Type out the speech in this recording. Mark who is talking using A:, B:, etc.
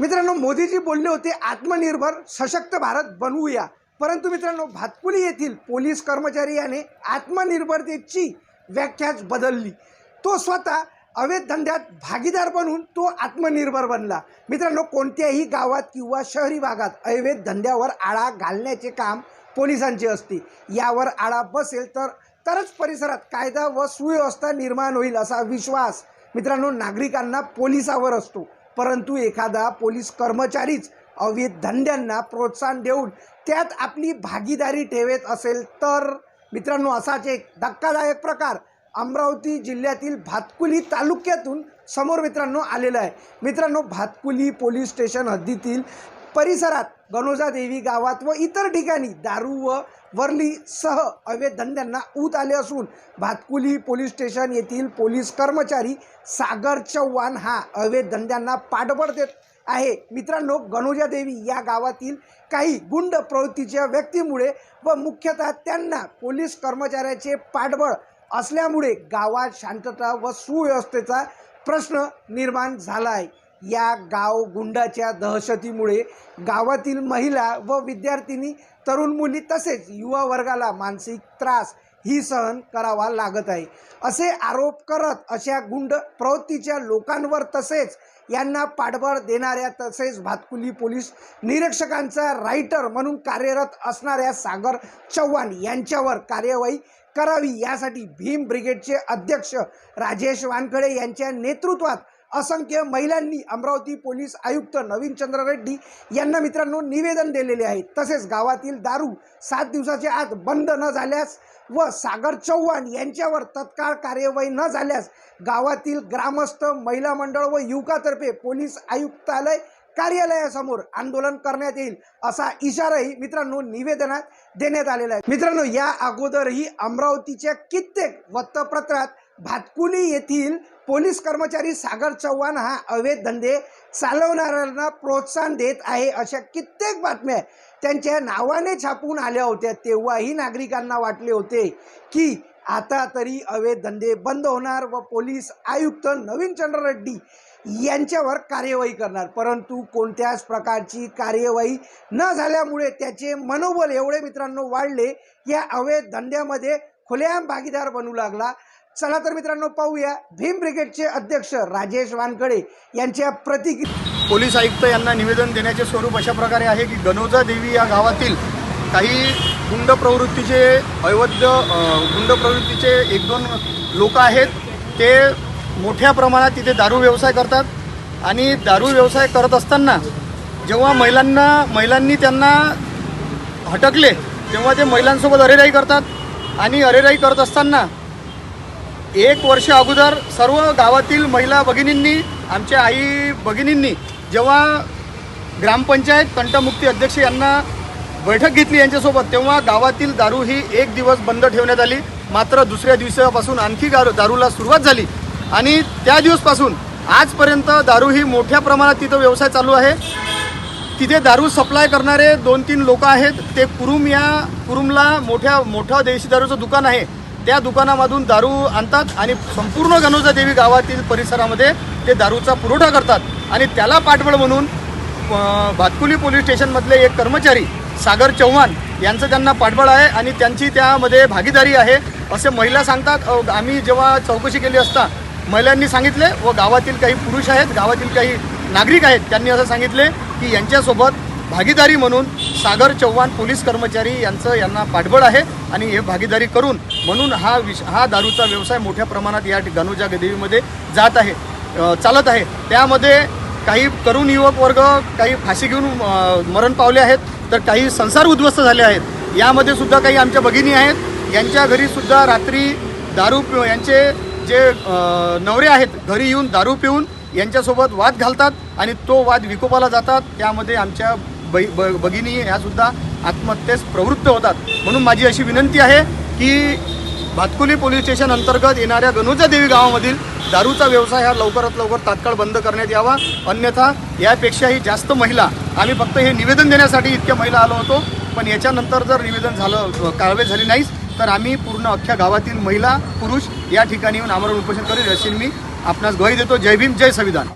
A: मित्रांनो मोदीजी बोलले होते आत्मनिर्भर सशक्त भारत बनवूया. परंतु मित्रांनो भातकुली येथील पोलीस कर्मचारी याने आत्मनिर्भरतेची व्याख्याच बदलली. तो स्वतः अवैध धंद्यात भागीदार बनून तो आत्मनिर्भर बनला. मित्रांनो कोणत्याही गावात किंवा शहरी भागात अवैध धंद्यावर आळा घालण्याचे काम पोलिसांचे असते. यावर आळा बसेल तर तरच परिसरात कायदा व सुव्यवस्था निर्माण होईल असा विश्वास मित्रांनो नागरिकांना पोलिसावर असतो. परंतु एखादा पोलीस कर्मचारीच अवैध धंद्यांना प्रोत्साहन देऊन त्यात आपली भागीदारी ठेवत असेल तर मित्रांनो असाच एक धक्कादायक प्रकार अमरावती जिल्ह्यातील भातकुली तालुक्यातून समोर मित्रांनो आलेला आहे. मित्रांनो भातकुली पोलीस स्टेशन हद्दीतील परिसरात गणोजा देवी गावात व इतर ठिकाणी दारू व वर्लीसह अवैध धंद्यांना ऊत आले असून भातकुली पोलीस स्टेशन येथील पोलीस कर्मचारी सागर चव्हाण हा अवैध धंद्यांना पाठबळ देत आहे. मित्रांनो गणोजा देवी या गावातील काही गुंड प्रवृत्तीच्या व्यक्तीमुळे व मुख्यतः त्यांना पोलीस कर्मचाऱ्याचे पाठबळ असल्यामुळे गावात शांतता व सुव्यवस्थेचा प्रश्न निर्माण झाला आहे. या गाव गुंडाच्या दहशतीमुळे गावातील महिला व विद्यार्थिनी तरुण मुली तसेच युवा वर्गाला मानसिक त्रास ही सहन करावा लागत आहे. असे आरोप करत अशा गुंड प्रवृत्तीच्या लोकांवर तसेच यांना पाठबळ देणाऱ्या तसेच भातकुली पोलीस निरीक्षकांचा रायटर म्हणून कार्यरत असणाऱ्या सागर चव्हाण यांच्यावर कार्यवाही करावी यासाठी भीम ब्रिगेडचे अध्यक्ष राजेश वानखडे यांच्या नेतृत्वात असंख्य महिलांनी अमरावती पोलीस आयुक्त नवीन चंद्र रेड्डी यांना मित्रांनो निवेदन दिलेले आहे. तसेच गावातील दारू सात दिवसाच्या आत बंद न झाल्यास व सागर चव्हाण यांच्यावर तत्काळ कार्यवाही न झाल्यास गावातील ग्रामस्थ महिला मंडळ व युवकातर्फे पोलीस आयुक्तालय कार्यालयासमोर आंदोलन करण्यात येईल असा इशाराही मित्रांनो निवेदनात देण्यात आलेला आहे. मित्रांनो या अगोदरही अमरावतीच्या कित्येक वृत्तपत्रात भातकुली येथील पोलीस कर्मचारी सागर चव्हाण हा अवैध धंदे चालवणाऱ्यांना प्रोत्साहन देत आहे अशा कित्येक बातम्या त्यांच्या नावाने छापून आल्या होत्या. तेव्हाही नागरिकांना वाटले होते की आता तरी अवैध धंदे बंद होणार व पोलीस आयुक्त नवीन चंद्र रेड्डी यांच्यावर कार्यवाही करणार. परंतु कोणत्याच प्रकारची कार्यवाही न झाल्यामुळे त्याचे मनोबल एवढे मित्रांनो वाढले या अवैध धंद्यामध्ये खुलेआम भागीदार बनू लागला. चला तर मित्रांनो पाहूया. भीम ब्रिगेडचे अध्यक्ष राजेश वानकडे यांच्या प्रतिक्रिया
B: पोलीस आयुक्त यांना निवेदन देण्याचे स्वरूप अशा प्रकारे आहे की गणोजा देवी या गावातील काही गुंड प्रवृत्तीचे अवैध गुंड प्रवृत्तीचे एक दोन लोक आहेत. ते मोठ्या प्रमाणात तिथे दारू व्यवसाय करतात आणि दारू व्यवसाय करत असताना जेव्हा महिलांना महिलांनी त्यांना हटकले तेव्हा ते महिलांसोबत अरेराई करतात आणि अरेराई करत असताना एक वर्ष अगोदर सर्व गावातील महिला भगिनींनी आमच्या आई भगिनींनी जेव्हा ग्रामपंचायत कंटमुक्ती अध्यक्ष यांना बैठक घेतली यांच्यासोबत तेव्हा गावातील दारू ही एक दिवस बंद ठेवण्यात आली. मात्र दुसऱ्या दिवसापासून आणखी गारू दारूला सुरुवात झाली. आणि त्या दिवसपासून आजपर्यंत दारू ही मोठ्या प्रमाणात तिथं व्यवसाय चालू आहे. तिथे दारू सप्लाय करणारे दोन तीन लोक आहेत. ते कुरुम या कुरुमला मोठ्या मोठं देशी दारूचं दुकान आहे. त्या दुकानामधून दारू आणतात आणि संपूर्ण गणोजा देवी गावातील परिसरामध्ये ते दारूचा पुरवठा करतात. आणि त्याला पाठबळ म्हणून भातकुली पोलीस स्टेशनमधले एक कर्मचारी सागर चव्हाण यांचं त्यांना पाठबळ आहे आणि त्यांची त्यामध्ये भागीदारी आहे. असे महिला सांगतात आम्ही जेव्हा चौकशी केली असता महिलांनी सांगितले व गावातील काही पुरुष आहेत गावातील काही नागरिक आहेत त्यांनी असं सांगितले की यांच्यासोबत भागीदारी म्हणून सागर चव्हाण पोलीस कर्मचारी यांचं यांना पाठबळ आहे आणि हे भागीदारी करून म्हणून हा विष हा दारूचा व्यवसाय मोठ्या प्रमाणात या ठिक- देवीमध्ये जात आहे. चालत आहे. त्यामध्ये काही तरुण युवक वर्ग काही फाशी घेऊन मरण पावले आहेत तर काही संसार उद्ध्वस्त झाले आहेत. यामध्ये सुद्धा काही आमच्या भगिनी आहेत. यांच्या घरी सुद्धा रात्री दारू पिऊ यांचे जे नवरे आहेत घरी येऊन दारू पिऊन यांच्यासोबत वाद घालतात आणि तो वाद विकोपाला जातात. त्यामध्ये आमच्या बै ब भगिनी ह्यासुद्धा आत्महत्येस प्रवृत्त होतात. म्हणून माझी अशी विनंती आहे की भातकुली पोलीस स्टेशन अंतर्गत येणाऱ्या गणुजा देवी गावामधील दारूचा व्यवसाय हा लवकरात लवकर तात्काळ बंद करण्यात यावा. अन्यथा यापेक्षाही जास्त महिला आम्ही फक्त हे निवेदन देण्यासाठी इतक्या महिला आलो होतो पण याच्यानंतर जर निवेदन झालं कारवाई झाली नाहीच तर आम्ही पूर्ण अख्ख्या गावातील महिला पुरुष या ठिकाणी येऊन आमरण उपोषण करेल अशी मी आपणास ग्वाही देतो. जय भीम जय संविधान.